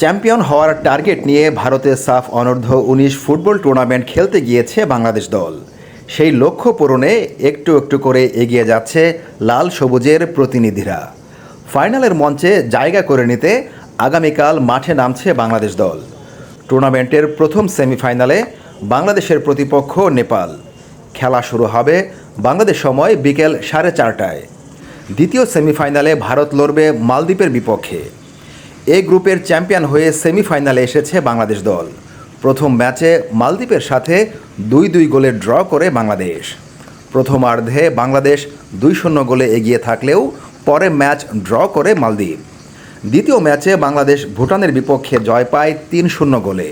Champion হওয়ার target নিয়ে ভারতের সাফ অনূর্ধ্ব উনিশ ফুটবল টুর্নামেন্ট খেলতে গিয়েছে বাংলাদেশ দল। সেই লক্ষ্য পূরণে একটু একটু করে এগিয়ে যাচ্ছে লাল সবুজের প্রতিনিধিরা। ফাইনালের মঞ্চে জায়গা করে নিতে আগামীকাল মাঠে নামছে বাংলাদেশ দল। টুর্নামেন্টের প্রথম সেমিফাইনালে বাংলাদেশের প্রতিপক্ষ নেপাল। খেলা শুরু হবে বাংলাদেশ সময় বিকেল সাড়ে চারটায়। দ্বিতীয় সেমিফাইনালে ভারত লড়বে মালদ্বীপের বিপক্ষে। এ গ্রুপের চ্যাম্পিয়ন হয়ে সেমিফাইনালে এসেছে বাংলাদেশ দল। প্রথম ম্যাচে মালদ্বীপের সাথে দুই দুই গোলে ড্র করে বাংলাদেশ। প্রথমার্ধে বাংলাদেশ দুই শূন্য গোলে এগিয়ে থাকলেও পরে ম্যাচ ড্র করে মালদ্বীপ। দ্বিতীয় ম্যাচে বাংলাদেশ ভুটানের বিপক্ষে জয় পায় তিন শূন্য গোলে।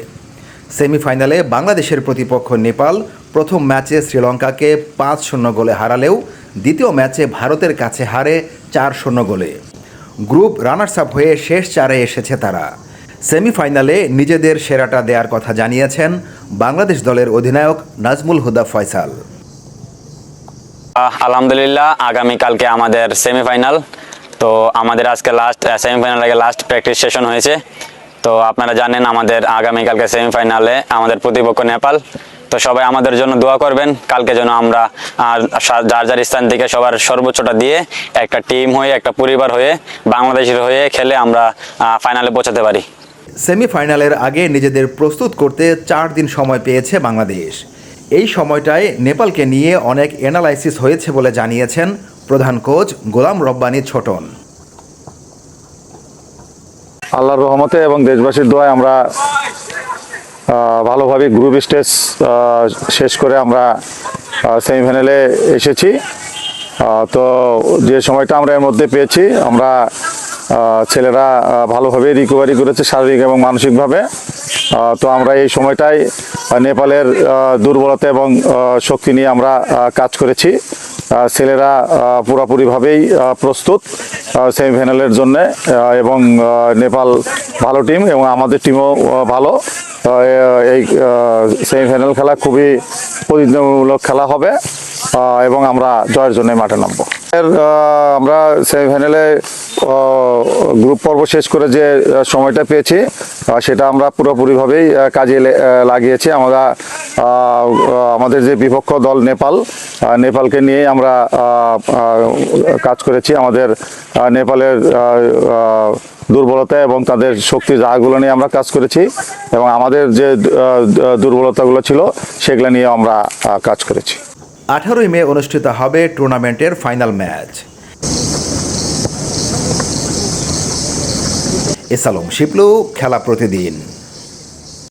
সেমিফাইনালে বাংলাদেশের প্রতিপক্ষ নেপাল প্রথম ম্যাচে শ্রীলঙ্কাকে পাঁচ শূন্য গোলে হারালেও দ্বিতীয় ম্যাচে ভারতের কাছে হারে চার শূন্য গোলে। গ্রুপ রানার্স আপ হয়ে শেষ চারে এসেছে তারা। সেমিফাইনালে নিজেদের সেরাটা দেওয়ার কথা জানিয়েছেন বাংলাদেশ দলের অধিনায়ক নাজমুল হুদা ফয়সাল। আলহামদুলিল্লাহ, আগামীকালকে আমাদের সেমিফাইনাল। তো আমাদের আজকে লাস্ট সেমিফাইনাল আগে লাস্ট প্র্যাকটিস সেশন হয়েছে। তো আপনারা জানেন আমাদের আগামীকালকে সেমিফাইনালে আমাদের প্রতিপক্ষ নেপাল। তো সবাই আমাদের জন্য দোয়া করবেন। কালকে যেন আমরা আর যার যার স্থান থেকে সবার সর্বোচ্চটা দিয়ে একটা টিম হয়ে একটা পরিবার হয়ে বাংলাদেশের হয়ে খেলে আমরা ফাইনালে পৌঁছাতে পারি। সেমিফাইনালের আগে নিজেদের প্রস্তুত করতে চার দিন সময় পেয়েছে বাংলাদেশ। এই সময়টায় নেপালকে নিয়ে অনেক অ্যানালাইসিস হয়েছে বলে জানিয়েছেন প্রধান কোচ গোলাম রব্বানি ছোটন। আল্লাহর রহমতে এবং দেশবাসীর দোয়ায় আমরা ভালোভাবে গ্রুপ স্টেজ শেষ করে আমরা সেমিফাইনালে এসেছি। তো যে সময়টা আমরা এর মধ্যে পেয়েছি, আমরা ছেলেরা ভালোভাবে রিকভারি করেছে শারীরিক এবং মানসিকভাবে। তো আমরা এই সময়টাই নেপালের দুর্বলতা এবং শক্তি নিয়ে আমরা কাজ করেছি। ছেলেরা পুরোপুরিভাবেই প্রস্তুত সেমিফাইনালের জন্যে এবং নেপাল ভালো টিম এবং আমাদের টিমও ভালো। এই সেমিফাইনাল খেলা খুবই প্রতিযোগিতামূলক খেলা হবে এবং আমরা জয়ের জন্য মাঠে নামবো। আমরা সেমিফাইনালে গ্রুপ পর্ব শেষ করে যে সময়টা পেয়েছি সেটা আমরা পুরোপুরিভাবেই কাজে লাগিয়েছি। আমরা আমাদের যে বিপক্ষ দল নেপাল নেপালকে নিয়ে আমরা কাজ করেছি। আমাদের নেপালের দুর্বলতা এবং তাদের শক্তি জায়গাগুলো নিয়ে আমরা কাজ করেছি এবং আমাদের যে দুর্বলতাগুলো ছিল, সেগুলো নিয়ে আমরা কাজ করেছি। আঠারোই মে অনুষ্ঠিত হবে টুর্নামেন্টের ফাইনাল ম্যাচ। এসালম শিপলু খেলা প্রতিদিন।